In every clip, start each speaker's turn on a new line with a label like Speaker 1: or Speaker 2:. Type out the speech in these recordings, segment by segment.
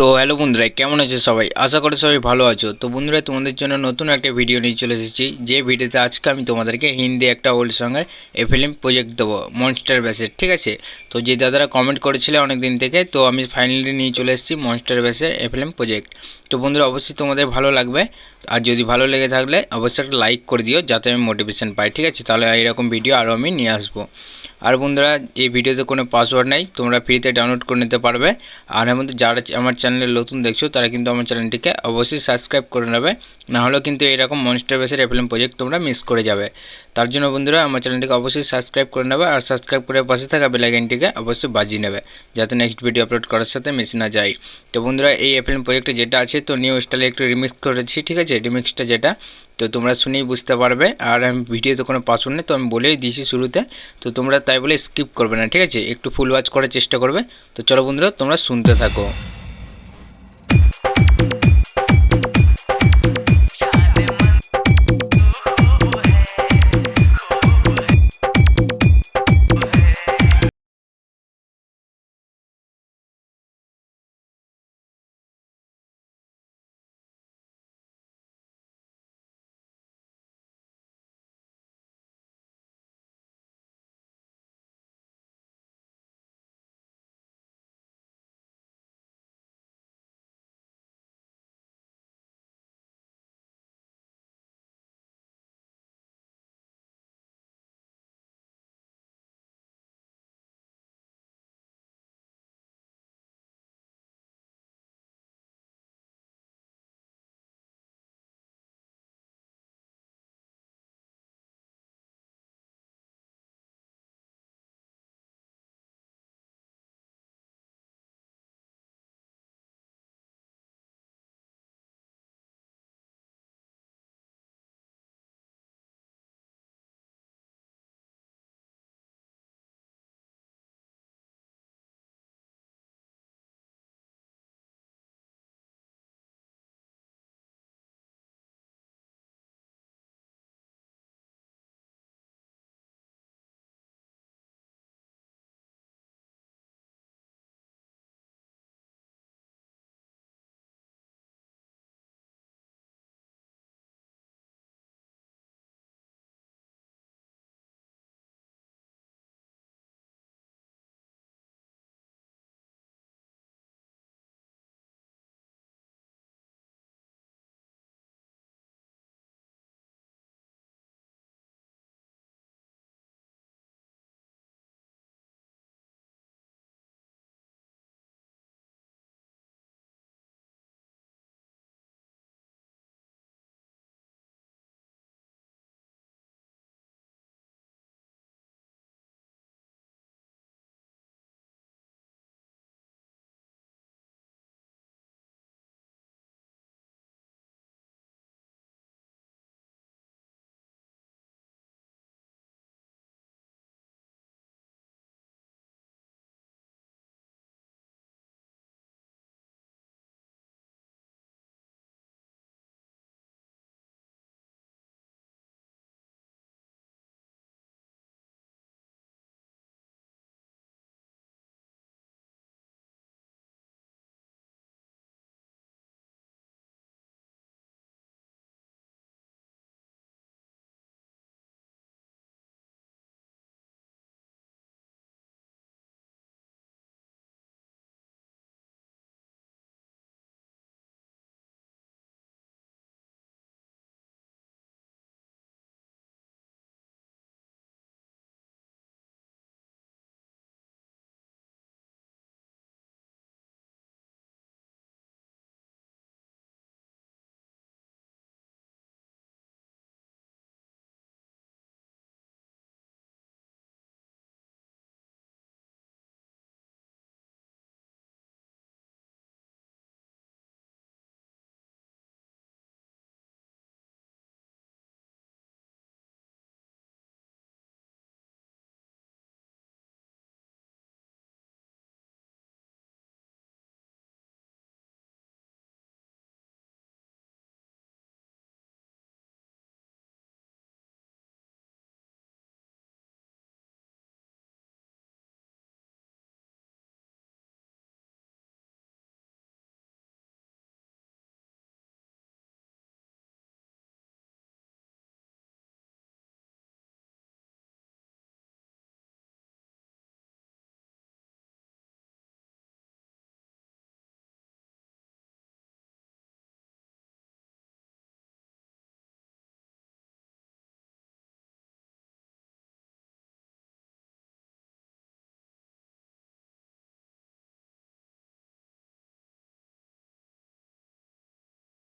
Speaker 1: তো হ্যালো বন্ধুরা, কেমন আছো সবাই? আশা করি সবাই ভালো আছো। তো বন্ধুরা, তোমাদের জন্য নতুন একটা ভিডিও নিয়ে চলে এসেছি। যে ভিডিওতে আজকে আমি তোমাদেরকে হিন্দি একটা ওল্ড সঙ্গের এ ফিল্ম প্রজেক্ট দেবো মনস্টার ব্যাসের ঠিক আছে? তো যে দাদারা কমেন্ট করেছিলে অনেক দিন থেকে, তো আমি ফাইনালি নিয়ে চলে এসেছি মনস্টার ব্যাসের এ ফিল্ম প্রজেক্ট তো বন্ধুরা, অবশ্যই তোমাদের ভালো লাগবে। আর যদি ভালো লেগে থাকলে, অবশ্যই একটা লাইক করে দিও, যাতে আমি মোটিভেশন পাই, ঠিক আছে? তাহলে এরকম ভিডিও আরও আমি নিয়ে আসব। আর বন্ধুরা, এই ভিডিওতে কোনো পাসওয়ার্ড নেই, তোমরা ফ্রিতে ডাউনলোড করে নিতে পারবে। আর মধ্যে যারা আমার চ্যানেলে নতুন দেখছ, তারা কিন্তু আমার চ্যানেলটিকে অবশ্যই সাবস্ক্রাইব করে নেবে। না হলেও কিন্তু এরকম মনস্টার বেসের এফএলএম প্রজেক্ট তোমরা মিস করে যাবে। তার জন্য বন্ধুরা, আমার চ্যানেলটিকে অবশ্যই সাবস্ক্রাইব করে নেবে আর সাবস্ক্রাইব করে পাশে থাকা বেলাইকানটিকে অবশ্যই বাজিয়ে নেবে, যাতে নেক্সট ভিডিও আপলোড করার সাথে মিস না যায়। তো বন্ধুরা, এই এফএলএম প্রজেক্টে যেটা আছে, তো নিউ স্টাইলে একটু রিমিক্স করেছি, ঠিক আছে? রিমিক্সটা যেটা, তো তোমরা শুনেই বুঝতে পারবে। আর আমি ভিডিওতে কোনো পাসওয়ার্ড নেই, তো আমি বলেই দিয়েছি শুরুতে। তো তোমরা তাই বলে স্কিপ করবে না, ঠিক আছে? একটু ফুল ওয়াচ করার চেষ্টা করবে। তো চলো বন্ধুরা, তোমরা শুনতে থাকো।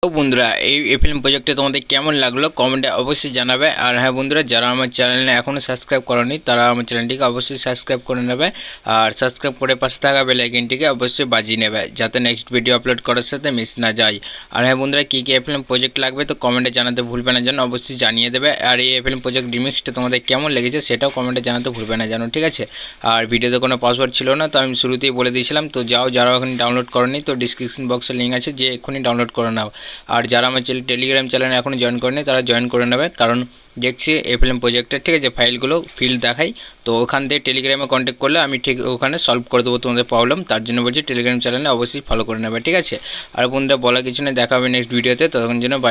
Speaker 1: তো বন্ধুরা, এই এফএলএম প্রজেক্টে তোমাদের কেমন লাগল কমেন্টে অবশ্যই জানাবে। আর হ্যাঁ বন্ধুরা, যারা আমার চ্যানেলে এখনও সাবস্ক্রাইব করনি, তারা আমার চ্যানেলটিকে অবশ্যই সাবস্ক্রাইব করে নেবে। আর সাবস্ক্রাইব করে পাশে থাকা বেল আইকনটিকে অবশ্যই বাজিয়ে নেবে, যাতে নেক্সট ভিডিও আপলোড করার সাথে মিস না যায়। আর হ্যাঁ বন্ধুরা, কী কী এফএলএম প্রজেক্ট লাগবে তো কমেন্টে জানাতে ভুলবে না যেন অবশ্যই জানিয়ে দেবে। আর এই এফএলএম প্রজেক্ট রিমিক্সটা তোমাদের কেমন লেগেছে সেটাও কমেন্টে জানাতে ভুলবে না জানো, ঠিক আছে? আর ভিডিওতে কোনো পাসওয়ার্ড ছিল না, তো আমি শুরুতেই বলে দিয়েছিলাম, তো যাও যারা এখন ডাউনলোড করনি, তো ডিসক্রিপশন বক্সে লিঙ্ক আছে, যে এক্ষুনি ডাউনলোড করে নাও। আর যারা আমার টেলিগ্রাম চ্যানেল এখনও জয়েন করেনি, তারা জয়েন করে নেবে। কারণ দেখছি এফএলএম প্রজেক্টের ঠিক আছে ফাইলগুলো ফিল দেখাই। তো ওখান থেকে টেলিগ্রামে কন্ট্যাক্ট করলে আমি ঠিক ওখানে সলভ করে দেবো তোমাদের প্রবলেম তার জন্য বলছি টেলিগ্রাম চ্যানেলে অবশ্যই ফলো করে নেবে, ঠিক আছে? আর বন্ধুরা বলা কিছু নেই, দেখা হবে নেক্সট ভিডিওতে তখন জন্য।